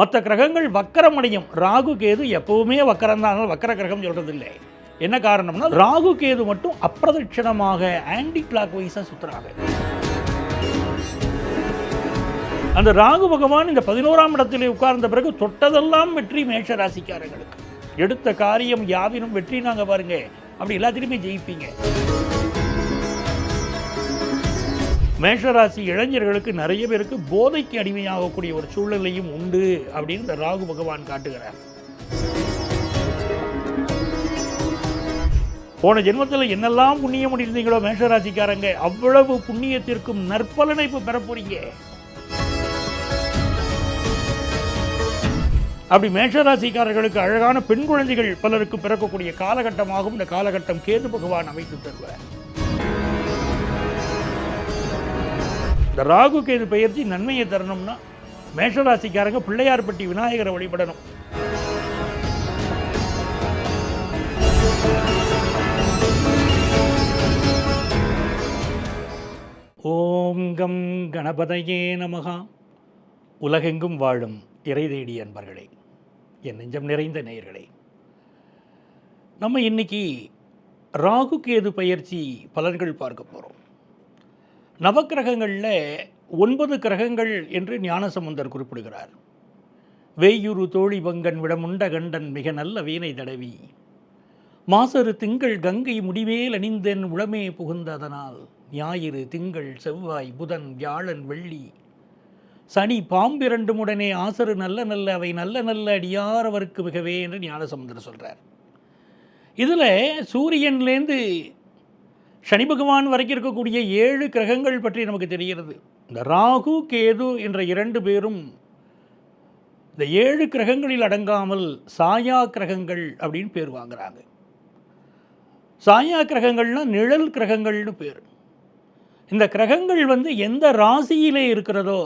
மற்ற கிரகங்கள் வக்கரம் அடையும் ராகு கேது எப்பவுமே வக்கரம் தான். வக்கர கிரகம் சொல்கிறது இல்லை என்ன காரணம்னா ராகு கேது மட்டும் அப்பிரதட்சணமாக ஆன்டி கிளாக் வைஸாக சுற்றுறாங்க அந்த ராகு பகவான் இந்த பதினோராம் இடத்திலே உட்கார்ந்த பிறகு தொட்டதெல்லாம் வெற்றி மேஷ ராசிக்காரங்களுக்கு எடுத்த காரியம் யாவினும் வெற்றி நாங்க பாருங்க. அப்படி எல்லாத்திலுமே ஜெயிப்பீங்க. மேஷராசி இளைஞர்களுக்கு நிறைய பேருக்கு போதைக்கு அடிமையாகக்கூடிய ஒரு சூழ்நிலையும் உண்டு அப்படின்னு இந்த ராகு பகவான் காட்டுகிறார். போன ஜென்மத்தில் என்னெல்லாம் புண்ணியம் பண்ணியிருந்தீங்களோ மேஷராசிக்காரங்க அவ்வளவு புண்ணியத்திற்கும் நற்பலனை இப்போ பெற போறீங்க அப்படி மேஷராசிக்காரர்களுக்கு அழகான பெண் குழந்தைகள் பலருக்கு பிறக்கக்கூடிய காலகட்டமாகவும் இந்த காலகட்டம் கேது பகவான் அமைத்து தருவார். இந்த ராகு கேது பயிற்சி நன்மையை தரணும்னா மேஷராசிக்காரங்க பிள்ளையார்பட்டி விநாயகரை வழிபடணும். ஓம் கம் கணபதையே நமகா. உலகெங்கும் வாழும் இறை தேடி அன்பர்களே என் நெஞ்சம் நிறைந்த நேயர்களே. நம்ம இன்னைக்கு ராகு கேது பயிற்சி பலன்கள் பார்க்க போகிறோம் நவக்கிரகங்களில் ஒன்பது கிரகங்கள் என்று ஞானசமுந்தர் குறிப்பிடுகிறார். வேயுரு தோழி பங்கன் விடமுண்ட கண்டன் மிக நல்ல வீணை தடவி. மாசரு திங்கள் கங்கை முடிவேல் அணிந்தென் உளமே புகுந்ததனால் ஞாயிறு திங்கள் செவ்வாய் புதன் வியாழன் வெள்ளி. சனி பாம்பிரண்டும் உடனே ஆசரு நல்ல நல்ல அவை நல்ல நல்ல அடியாரவருக்கு மிகவே என்று ஞானசமுந்தர் சொல்கிறார் இதில் சூரியன்லேருந்து சனி பகவான் வரைக்கும் இருக்கக்கூடிய ஏழு கிரகங்கள் பற்றி நமக்கு தெரிகிறது. இந்த ராகு கேது என்ற இரண்டு பேரும் இந்த ஏழு கிரகங்களில் அடங்காமல் சாயா கிரகங்கள் அப்படின்னு பேர் வாங்குகிறாங்க சாயா கிரகங்கள்னா நிழல் கிரகங்கள்னு பேர். இந்த கிரகங்கள் வந்து எந்த ராசியிலே இருக்கிறதோ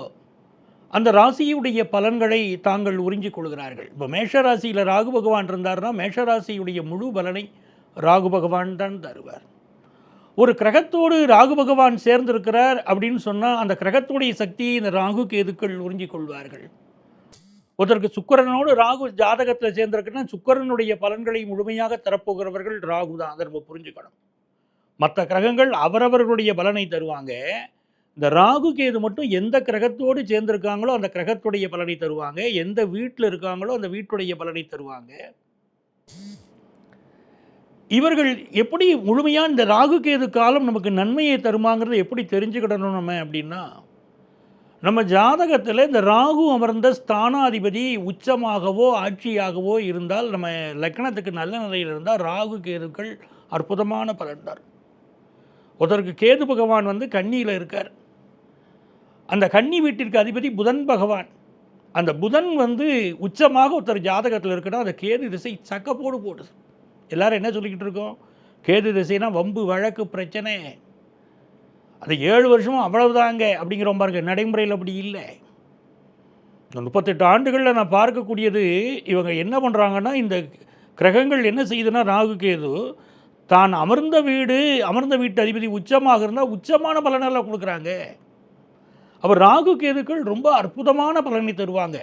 அந்த ராசியுடைய பலன்களை தாங்கள் உறிஞ்சிக் கொள்கிறார்கள். இப்போ மேஷ ராசியில் ராகு பகவான் இருந்தார்னா மேஷ ராசியுடைய முழு பலனை ராகு பகவான் தான் தருவார். ஒரு கிரகத்தோடு ராகு பகவான் சேர்ந்திருக்கிறார் அப்படின்னு சொன்னால் அந்த கிரகத்துடைய சக்தியை இந்த ராகு கேதுக்கள் உறிஞ்சிக் கொள்வார்கள். ஒருத்தருக்கு சுக்கிரனோடு ராகு ஜாதகத்தில் சேர்ந்திருக்குன்னா சுக்கிரனுடைய பலன்களை முழுமையாக தரப்போகிறவர்கள் ராகு தான். அதை நம்ம புரிஞ்சுக்கணும். மற்ற கிரகங்கள் அவரவர்களுடைய பலனை தருவாங்க. இந்த ராகு கேது மட்டும் எந்த கிரகத்தோடு சேர்ந்திருக்காங்களோ அந்த கிரகத்துடைய பலனை தருவாங்க. எந்த வீட்டில் இருக்காங்களோ அந்த வீட்டுடைய பலனை தருவாங்க. இவர்கள் எப்படி முழுமையாக இந்த ராகு கேது காலம் நமக்கு நன்மையை தருமாங்கிறத எப்படி தெரிஞ்சுக்கிடணும் நம்ம அப்படின்னா நம்ம ஜாதகத்தில் இந்த ராகு அமர்ந்த ஸ்தானாதிபதி உச்சமாகவோ ஆட்சியாகவோ இருந்தால் நம்ம லக்கணத்துக்கு நல்ல நிலையில் இருந்தால் ராகு கேதுக்கள் அற்புதமான பலன் தரும் ஒருத்தருக்கு கேது பகவான் வந்து கன்னியில் இருக்கார். அந்த கன்னி வீட்டிற்கு அதிபதி புதன் பகவான். அந்த புதன் வந்து உச்சமாக ஒருத்தர் ஜாதகத்தில் இருக்குன்னா அந்த கேது திசை சக்கப்போடு போடுது எல்லாரும் என்ன சொல்லிக்கிட்டு இருக்கோம்? கேது திசைனா வம்பு வழக்கு பிரச்சனை. அது ஏழு வருஷமும் அவ்வளவுதாங்க அப்படிங்கிறோம் பாருங்க. நடைமுறையில் அப்படி இல்லை. இந்த முப்பத்தெட்டு ஆண்டுகளில் நான் பார்க்கக்கூடியது இவங்க என்ன பண்ணுறாங்கன்னா இந்த கிரகங்கள் என்ன செய்யுதுன்னா ராகு கேது தான் அமர்ந்த வீடு அமர்ந்த வீட்டு அதிபதி உச்சமாக இருந்தால் உச்சமான பலனெல்லாம் கொடுக்குறாங்க. அப்போ ராகு கேதுக்கள் ரொம்ப அற்புதமான பலனை தருவாங்க.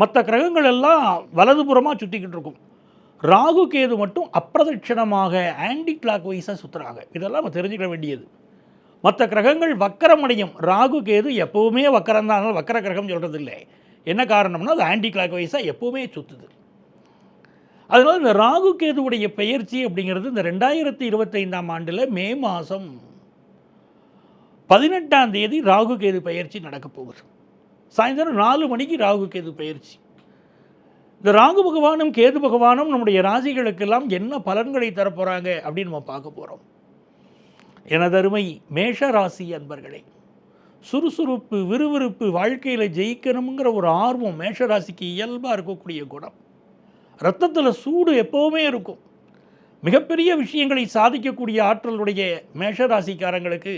மற்ற கிரகங்கள் எல்லாம் வலதுபுறமாக சுற்றிக்கிட்டு இருக்கும். ராகு கேது மட்டும் அப்பிரதட்சணமாக ஆன்டி கிளாக் வைஸாக சுற்றுறாங்க இதெல்லாம் நம்ம தெரிஞ்சுக்க வேண்டியது. மற்ற கிரகங்கள் வக்கரமடையும் ராகு கேது எப்போவுமே வக்கரம் தான். வக்கர கிரகம் சொல்கிறது இல்லை என்ன காரணம்னா அது ஆன்டி கிளாக் வைஸாக எப்போவுமே சுற்றுது அதனால் இந்த ராகு கேதுவுடைய பெயர்ச்சி அப்படிங்கிறது இந்த ரெண்டாயிரத்தி இருபத்தைந்தாம் ஆண்டில் மே மாதம் பதினெட்டாம் தேதி ராகு கேது பயிற்சி நடக்கப் போகுது. சாயந்தரம் நாலு மணிக்கு ராகு கேது பயிற்சி இந்த ராகு பகவானும் கேது பகவானும் நம்முடைய ராசிகளுக்கெல்லாம் என்ன பலன்களை தரப்போகிறாங்க அப்படின்னு நம்ம பார்க்க போகிறோம் எனதருமை மேஷ ராசி அன்பர்களே சுறுசுறுப்பு விறுவிறுப்பு வாழ்க்கையில் ஜெயிக்கணுங்கிற ஒரு ஆர்வம் மேஷ ராசிக்கு இயல்பாக இருக்கக்கூடிய குணம். ரத்தத்தில் சூடு எப்போவுமே இருக்கும். மிகப்பெரிய விஷயங்களை சாதிக்கக்கூடிய ஆற்றலுடைய மேஷ ராசிக்காரங்களுக்கு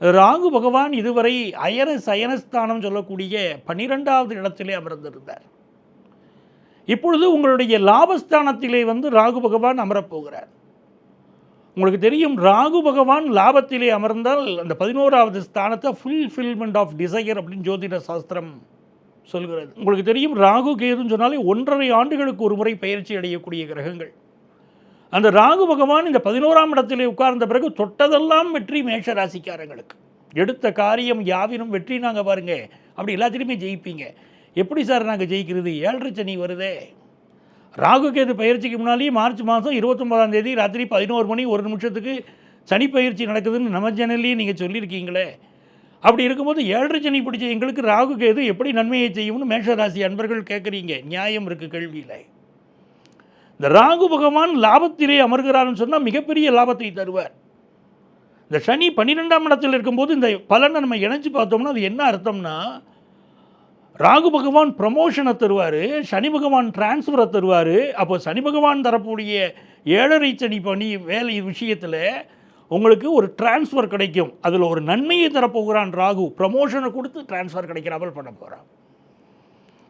ராகு பகவான் இதுவரை அயன சயனஸ்தானம் சொல்லக்கூடிய பன்னிரெண்டாவது இடத்திலே அமர்ந்திருந்தார். இப்பொழுது உங்களுடைய லாபஸ்தானத்திலே வந்து ராகு பகவான் அமரப்போகிறார். உங்களுக்கு தெரியும் ராகு பகவான் லாபத்திலே அமர்ந்தால் அந்த பதினோராவது ஸ்தானத்தை ஃபுல்ஃபில்மெண்ட் ஆஃப் டிசையர் அப்படின்னு ஜோதிட சாஸ்திரம் சொல்கிறது. உங்களுக்கு தெரியும் ராகு கேதுன்னு சொன்னாலே ஒன்றரை ஆண்டுகளுக்கு ஒரு முறை பயிற்சி அடையக்கூடிய கிரகங்கள். அந்த ராகு பகவான் இந்த பதினோராம் இடத்திலே உட்கார்ந்த பிறகு தொட்டதெல்லாம் வெற்றி மேஷ ராசிக்காரங்களுக்கு எடுத்த காரியம் யாவினும் வெற்றி நாங்கள் பாருங்கள் அப்படி எல்லாத்திலையுமே ஜெயிப்பீங்க. எப்படி சார் நாங்கள் ஜெயிக்கிறது? ஏழரை சனி வருதே. ராகு கேது பயிற்சிக்கு முன்னாலேயே மார்ச் மாதம் இருபத்தொம்பதாம் தேதி ராத்திரி பதினோரு மணி ஒரு நிமிஷத்துக்கு சனி பயிற்சி நடக்குதுன்னு நம்ம சேனல்லையே நீங்கள் சொல்லியிருக்கீங்களே. அப்படி இருக்கும்போது ஏழரை சனி பிடிச்ச எங்களுக்கு ராகு கேது எப்படி நன்மையை செய்யும்னு மேஷராசி அன்பர்கள் கேட்குறீங்க நியாயம் இருக்குது கேள்வியில். இந்த ராகு பகவான் லாபத்திலே அமர்கிறார்னு சொன்னால் மிகப்பெரிய லாபத்தை தருவார். இந்த சனி பன்னிரெண்டாம் இடத்தில் இருக்கும்போது இந்த பலனை நம்ம இணைஞ்சு பார்த்தோம்னா அது என்ன அர்த்தம்னா ராகு பகவான் ப்ரமோஷனை தருவார் சனி பகவான் டிரான்ஸ்ஃபரை தருவார். அப்போ சனி பகவான் தரக்கூடிய ஏழரை சனி பணி வேலை விஷயத்தில் உங்களுக்கு ஒரு டிரான்ஸ்ஃபர் கிடைக்கும். அதில் ஒரு நன்மையை தரப்போகிறான் ராகு. ப்ரமோஷனை கொடுத்து டிரான்ஸ்ஃபர் கிடைக்கிறாமல் பண்ண போகிறான்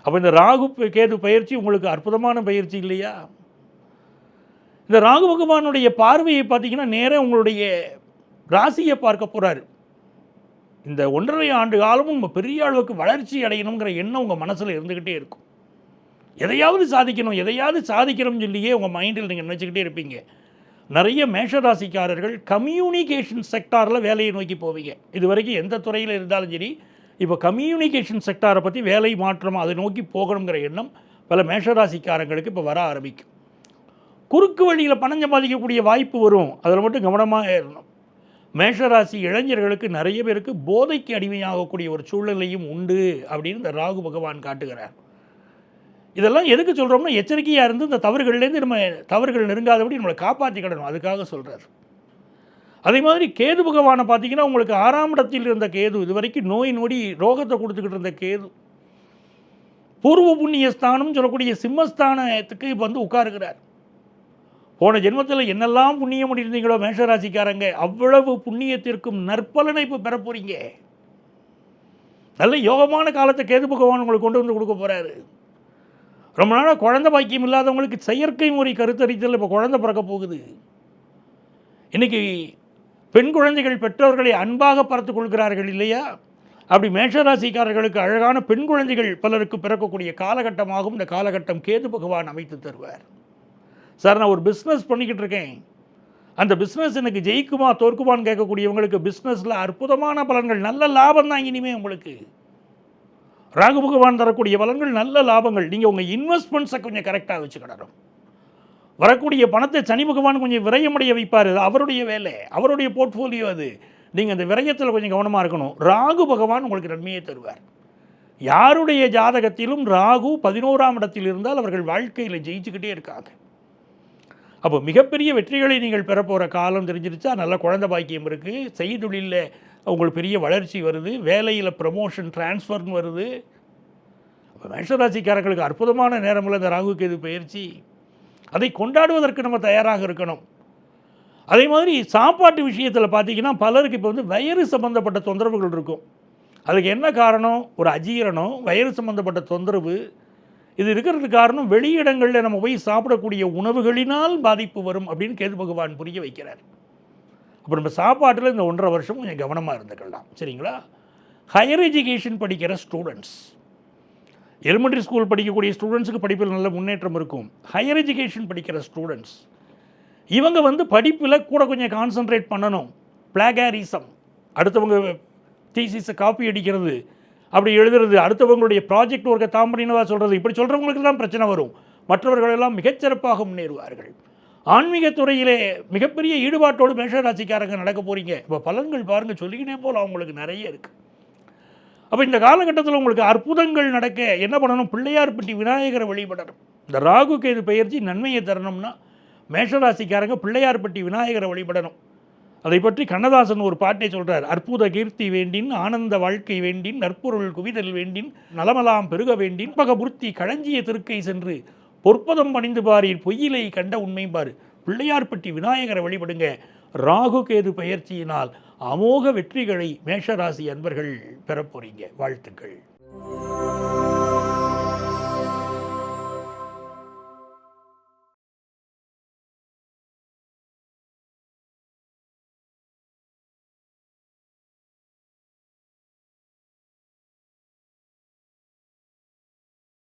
அப்போ இந்த ராகு கேது பயிற்சி உங்களுக்கு அற்புதமான பயிற்சி இல்லையா? இந்த ராகு பகவானுடைய பார்வையை பார்த்தீங்கன்னா நேராக உங்களுடைய ராசியை பார்க்க போகிறாரு இந்த ஒன்றரை ஆண்டு காலமும் நம்ம பெரிய அளவுக்கு வளர்ச்சி அடையணுங்கிற எண்ணம் உங்கள் மனசில் இருந்துக்கிட்டே இருக்கும். எதையாவது சாதிக்கணும் எதையாவது சாதிக்கணும்னு சொல்லியே உங்கள் மைண்டில் நீங்கள் நினச்சிக்கிட்டே இருப்பீங்க. நிறைய மேஷராசிக்காரர்கள் கம்யூனிகேஷன் செக்டாரில் வேலையை நோக்கி போவீங்க. இது வரைக்கும் எந்த துறையில் இருந்தாலும் சரி இப்போ கம்யூனிகேஷன் செக்டாரை பற்றி வேலை மாற்றம் அதை நோக்கி போகணுங்கிற எண்ணம் பல மேஷராசிக்காரங்களுக்கு இப்போ வர ஆரம்பிக்கும். குறுக்கு வழியில் பணம் சம்பாதிக்கக்கூடிய வாய்ப்பு வரும். அதில் மட்டும் கவனமாக ஏறணும். மேஷராசி இளைஞர்களுக்கு நிறைய பேருக்கு போதைக்கு அடிமையாகக்கூடிய ஒரு சூழ்நிலையும் உண்டு அப்படின்னு இந்த ராகு பகவான் காட்டுகிறார். இதெல்லாம் எதுக்கு சொல்கிறோம்னா எச்சரிக்கையாக இருந்து இந்த தவறுகள்லேருந்து நம்ம தவறுகள் நெருங்காதபடி நம்மளை காப்பாற்றிக்கிடணும் அதுக்காக சொல்கிறார் அதே மாதிரி கேது பகவானை பார்த்தீங்கன்னா உங்களுக்கு ஆறாம் இடத்தில் இருந்த கேது இது வரைக்கும் நோய் நொடி ரோகத்தை கொடுத்துக்கிட்டு இருந்த கேது பூர்வ புண்ணிய ஸ்தானம் சொல்லக்கூடிய சிம்மஸ்தானத்துக்கு இப்போ வந்து உட்காருகிறார். போன ஜென்மத்தில் என்னெல்லாம் புண்ணியம் பண்ணியிருந்தீங்களோ மேஷராசிக்காரங்க அவ்வளவு புண்ணியத்திற்கும் நற்பலனை இப்போ பெற போறீங்க. நல்ல யோகமான காலத்தை கேது பகவான் உங்களுக்கு கொண்டு வந்து கொடுக்க போகிறாரு ரொம்ப நாளாக குழந்தை பாக்கியம் இல்லாதவங்களுக்கு செயற்கை முறை கருத்தரித்தல் இப்போ குழந்தை பிறக்க போகுது. இன்னைக்கு பெண் குழந்தைகள் பெற்றோர்களை அன்பாக பார்த்துக் கொள்கிறார்கள் இல்லையா? அப்படி மேஷராசிக்காரர்களுக்கு அழகான பெண் குழந்தைகள் பலருக்கு பிறக்கக்கூடிய காலகட்டமாகும் இந்த காலகட்டம் கேது பகவான் அமைத்து தருவார். சார் நான் ஒரு பிஸ்னஸ் பண்ணிக்கிட்டு இருக்கேன். அந்த பிஸ்னஸ் எனக்கு ஜெயிக்குமா தோற்குமான்னு கேட்கக்கூடியவங்களுக்கு பிஸ்னஸில் அற்புதமான பலன்கள் நல்ல லாபம் தான் இனிமே உங்களுக்கு. ராகு பகவான் தரக்கூடிய பலன்கள் நல்ல லாபங்கள். நீங்கள் உங்கள் இன்வெஸ்ட்மெண்ட்ஸை கொஞ்சம் கரெக்டாக வச்சுக்கிடணும். வரக்கூடிய பணத்தை சனி பகவான் கொஞ்சம் விரயமடைய வைப்பார். அவருடைய வேலை அவருடைய போர்ட்ஃபோலியோ அது. நீங்கள் அந்த விரயத்தில் கொஞ்சம் கவனமாக இருக்கணும். ராகு பகவான் உங்களுக்கு நன்மையை தருவார். யாருடைய ஜாதகத்திலும் ராகு பதினோராம் இடத்தில் இருந்தால் அவர்கள் வாழ்க்கையில் ஜெயிச்சுக்கிட்டே இருக்காங்க. அப்போ மிகப்பெரிய வெற்றிகளை நீங்கள் பெற போகிற காலம் தெரிஞ்சிருச்சா? நல்ல குழந்தை பாக்கியம் இருக்குது செய்தொழிலில் உங்களுக்கு பெரிய வளர்ச்சி வருது. வேலையில் ப்ரமோஷன் டிரான்ஸ்ஃபர்னு வருது. அப்போ மேஷராசிக்காரர்களுக்கு அற்புதமான நேரமில் இந்த ராகு கேது பயிற்சி. அதை கொண்டாடுவதற்கு நம்ம தயாராக இருக்கணும். அதே மாதிரி சாப்பாட்டு விஷயத்தில் பார்த்தீங்கன்னா பலருக்கு இப்போ வந்து வயிறு சம்மந்தப்பட்ட தொந்தரவுகள் இருக்கும். அதுக்கு என்ன காரணம்? ஒரு அஜீரணம் வயிறு சம்மந்தப்பட்ட தொந்தரவு இது இருக்கிறதுக்கு காரணம் வெளியிடங்களில் நம்ம போய் சாப்பிடக்கூடிய உணவுகளினால் பாதிப்பு வரும் அப்படின்னு கேது பகவான் புரிய வைக்கிறார். அப்போ நம்ம சாப்பாட்டில் இந்த ஒன்றரை வருஷம் கொஞ்சம் கவனமாக இருந்துக்கலாம். சரிங்களா? ஹையர் எஜுகேஷன் படிக்கிற ஸ்டூடெண்ட்ஸ் எலிமெண்ட்ரி ஸ்கூல் படிக்கக்கூடிய ஸ்டூடெண்ட்ஸுக்கு படிப்பில் நல்ல முன்னேற்றம் இருக்கும். ஹையர் எஜுகேஷன் படிக்கிற ஸ்டூடெண்ட்ஸ் இவங்க வந்து படிப்பில் கூட கொஞ்சம் கான்சென்ட்ரேட் பண்ணணும். பிளாகாரிசம் அடுத்தவங்க தீசிஸை காப்பி அடிக்கிறது. அப்படி எழுதுறது அடுத்தவங்களுடைய ப்ராஜெக்ட் ஒர்க்கை தாம் சொல்கிறது இப்படி சொல்கிறவங்களுக்கு தான் பிரச்சனை வரும். மற்றவர்களெல்லாம் மிகச்சிறப்பாக முன்னேறுவார்கள். ஆன்மீக துறையிலே மிகப்பெரிய ஈடுபாட்டோடு மேஷராசிக்காரங்க நடக்க போகிறீங்க இப்போ பலன்கள் பாருங்கள் சொல்லிக்கினே போல் அவங்களுக்கு நிறைய இருக்குது அப்போ இந்த காலகட்டத்தில் உங்களுக்கு அற்புதங்கள் நடக்க என்ன பண்ணணும்? பிள்ளையார்பட்டி விநாயகரை வழிபடணும். இந்த ராகு கேது பயிற்சி நன்மையை தரணும்னா மேஷராசிக்காரங்க பிள்ளையார்பட்டி விநாயகரை வழிபடணும். அதை பற்றி கண்ணதாசன் ஒரு பாட்டை சொல்கிறார் அற்புத கீர்த்தி வேண்டின் ஆனந்த வாழ்க்கை வேண்டின் நற்பொருள் குவிதல் வேண்டின் நலமலாம் பெருக வேண்டின் பகபுர்த்தி களஞ்சிய திருக்கை சென்று பொற்பதம் பணிந்து பாரீர் பொய்யிலை கண்ட உண்மை பாரு. பிள்ளையார்பட்டி விநாயகரை வழிபடுங்க. ராகு கேது பயிற்சியினால் அமோக வெற்றிகளை மேஷராசி அன்பர்கள் பெறப்போறீங்க. வாழ்த்துக்கள்.